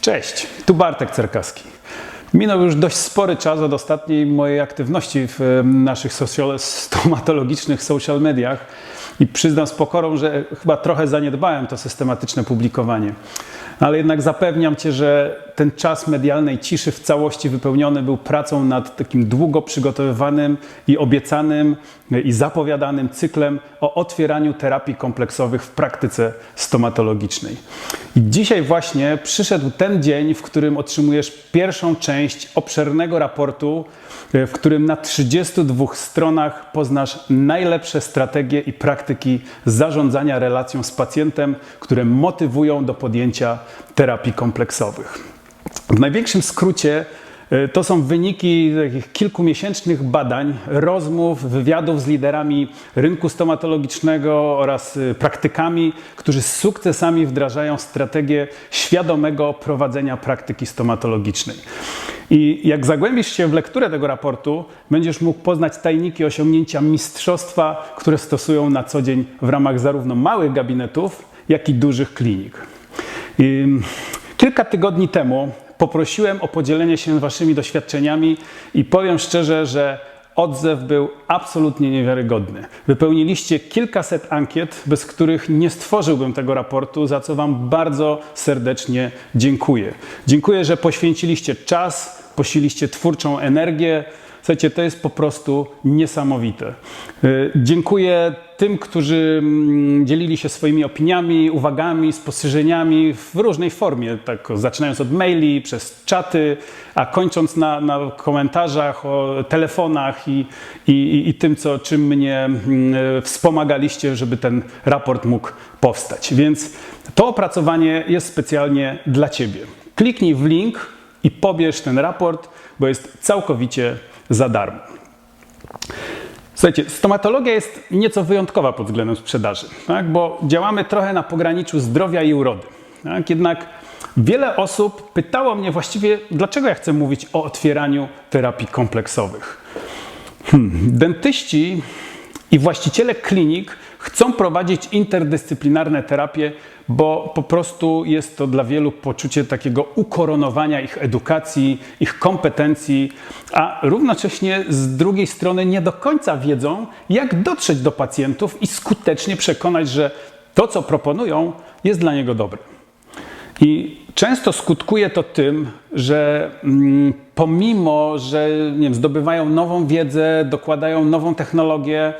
Cześć, tu Bartek Cerkaski. Minął już dość spory czas od ostatniej mojej aktywności w naszych social, stomatologicznych social mediach i przyznam z pokorą, że chyba trochę zaniedbałem to systematyczne publikowanie. Ale jednak zapewniam Cię, że ten czas medialnej ciszy w całości wypełniony był pracą nad takim długo przygotowywanym i obiecanym i zapowiadanym cyklem o otwieraniu terapii kompleksowych w praktyce stomatologicznej. I dzisiaj właśnie przyszedł ten dzień, w którym otrzymujesz pierwszą część obszernego raportu, e, w którym na 32 stronach poznasz najlepsze strategie i praktyki zarządzania relacją z pacjentem, które motywują do podjęcia terapii kompleksowych. W największym skrócie to są wyniki takich kilkumiesięcznych badań, rozmów, wywiadów z liderami rynku stomatologicznego oraz y, praktykami, którzy z sukcesami wdrażają strategię świadomego prowadzenia praktyki stomatologicznej. I jak zagłębisz się w lekturę tego raportu, będziesz mógł poznać tajniki osiągnięcia mistrzostwa, które stosują na co dzień w ramach zarówno małych gabinetów, jak i dużych klinik. I Kilka tygodni temu poprosiłem o podzielenie się waszymi doświadczeniami i powiem szczerze, że odzew był absolutnie niewiarygodny. Wypełniliście kilkaset ankiet, bez których nie stworzyłbym tego raportu, za co wam bardzo serdecznie dziękuję. Dziękuję, że poświęciliście czas, posiliście twórczą energię. Słuchajcie, to jest po prostu niesamowite. Y, Dziękuję tym, którzy mm, dzielili się swoimi opiniami, uwagami, spostrzeżeniami w różnej formie, tak zaczynając od maili, przez czaty, a kończąc na, na komentarzach, o telefonach i, i, i tym, co, czym mnie mm, wspomagaliście, żeby ten raport mógł powstać. Więc to opracowanie jest specjalnie dla Ciebie. Kliknij w link i pobierz ten raport, bo jest całkowicie za darmo. Słuchajcie, stomatologia jest nieco wyjątkowa pod względem sprzedaży, tak? bo działamy trochę na pograniczu zdrowia i urody. Tak? Jednak wiele osób pytało mnie właściwie, dlaczego ja chcę mówić o otwieraniu terapii kompleksowych. Hmm. Dentyści i właściciele klinik chcą prowadzić interdyscyplinarne terapie, bo po prostu jest to dla wielu poczucie takiego ukoronowania ich edukacji, ich kompetencji, a równocześnie z drugiej strony nie do końca wiedzą, jak dotrzeć do pacjentów i skutecznie przekonać, że to, co proponują, jest dla niego dobre. I często skutkuje to tym, że mm, pomimo, że nie wiem, zdobywają nową wiedzę, dokładają nową technologię,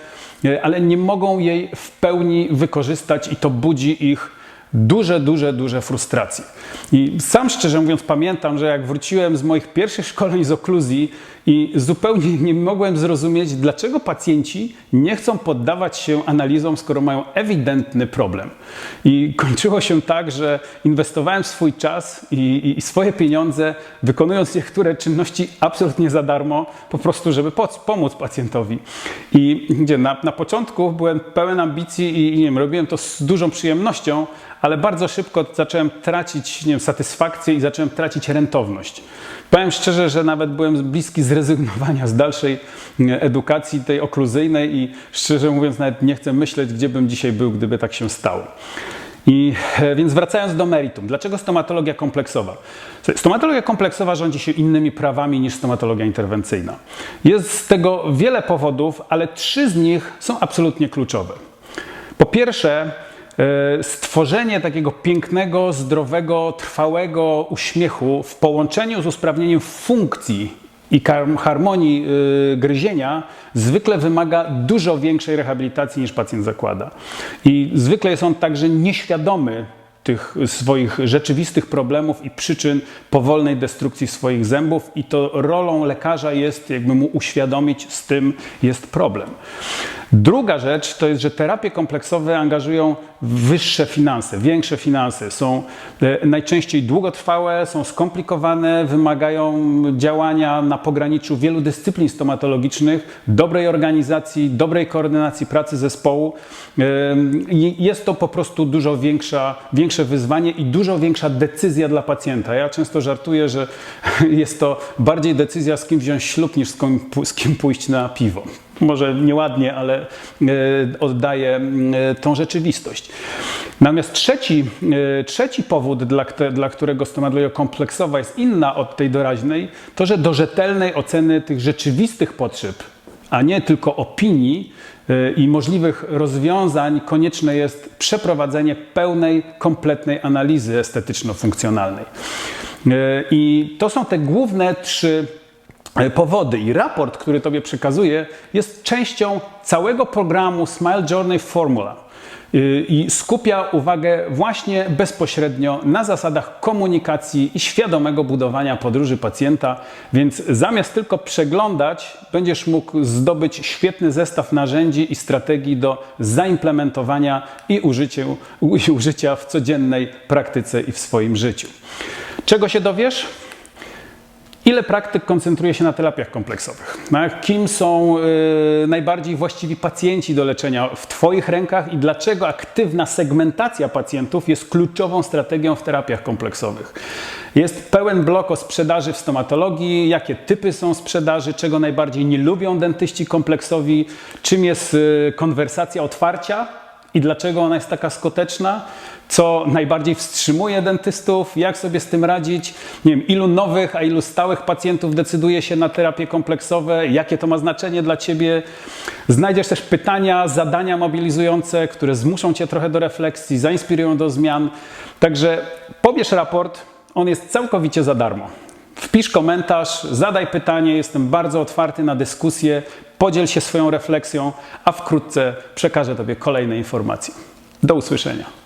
ale nie mogą jej w pełni wykorzystać i to budzi ich duże, duże, duże frustracje. I sam szczerze mówiąc pamiętam, że jak wróciłem z moich pierwszych szkoleń z okluzji i zupełnie nie mogłem zrozumieć, dlaczego pacjenci nie chcą poddawać się analizom, skoro mają ewidentny problem. I kończyło się tak, że inwestowałem swój czas i, i, i swoje pieniądze, wykonując niektóre czynności absolutnie za darmo, po prostu, żeby pomóc pacjentowi. I gdzie na, na początku byłem pełen ambicji i, i nie wiem, robiłem to z dużą przyjemnością, ale bardzo szybko zacząłem tracić nie wiem, satysfakcję i zacząłem tracić rentowność. Powiem szczerze, że nawet byłem bliski zrezygnowania z dalszej e, edukacji tej okluzyjnej i szczerze mówiąc nawet nie chcę myśleć, gdzie bym dzisiaj był, gdyby tak się stało. I e, więc wracając do meritum, dlaczego stomatologia kompleksowa? Stomatologia kompleksowa rządzi się innymi prawami niż stomatologia interwencyjna. Jest z tego wiele powodów, ale trzy z nich są absolutnie kluczowe. Po pierwsze, stworzenie takiego pięknego, zdrowego, trwałego uśmiechu w połączeniu z usprawnieniem funkcji i harmonii y, gryzienia zwykle wymaga dużo większej rehabilitacji niż pacjent zakłada. I zwykle jest on także nieświadomy tych swoich rzeczywistych problemów i przyczyn powolnej destrukcji swoich zębów i to rolą lekarza jest jakby mu uświadomić, z tym jest problem. Druga rzecz to jest, że terapie kompleksowe angażują wyższe finanse, większe finanse. Są e, najczęściej długotrwałe, są skomplikowane, wymagają działania na pograniczu wielu dyscyplin stomatologicznych, dobrej organizacji, dobrej koordynacji pracy zespołu. E, Jest to po prostu dużo większa, większe wyzwanie i dużo większa decyzja dla pacjenta. Ja często żartuję, że jest to bardziej decyzja, z kim wziąć ślub, niż z kim pójść na piwo może nieładnie, ale e, oddaje tą rzeczywistość. Natomiast trzeci, e, trzeci powód, dla, dla którego stomatologia kompleksowa jest inna od tej doraźnej, to że do rzetelnej oceny tych rzeczywistych potrzeb, a nie tylko opinii e, i możliwych rozwiązań, konieczne jest przeprowadzenie pełnej, kompletnej analizy estetyczno-funkcjonalnej. I to są te główne trzy powody. I raport, który Tobie przekazuję, jest częścią całego programu Smile Journey Formula y, i skupia uwagę właśnie bezpośrednio na zasadach komunikacji i świadomego budowania podróży pacjenta, więc zamiast tylko przeglądać, będziesz mógł zdobyć świetny zestaw narzędzi i strategii do zaimplementowania i i użycia w codziennej praktyce i w swoim życiu. Czego się dowiesz? Ile praktyk koncentruje się na terapiach kompleksowych? Kim są y, najbardziej właściwi pacjenci do leczenia w Twoich rękach i dlaczego aktywna segmentacja pacjentów jest kluczową strategią w terapiach kompleksowych? Jest pełen blok o sprzedaży w stomatologii, jakie typy są sprzedaży, czego najbardziej nie lubią dentyści kompleksowi, czym jest y, konwersacja otwarcia i dlaczego ona jest taka skuteczna, co najbardziej wstrzymuje dentystów, jak sobie z tym radzić, nie wiem, ilu nowych, a ilu stałych pacjentów decyduje się na terapie kompleksowe, jakie to ma znaczenie dla Ciebie. Znajdziesz też pytania, zadania mobilizujące, które zmuszą Cię trochę do refleksji, zainspirują do zmian. Także pobierz raport, on jest całkowicie za darmo. Wpisz komentarz, zadaj pytanie, jestem bardzo otwarty na dyskusję, podziel się swoją refleksją, a wkrótce przekażę Tobie kolejne informacje. Do usłyszenia.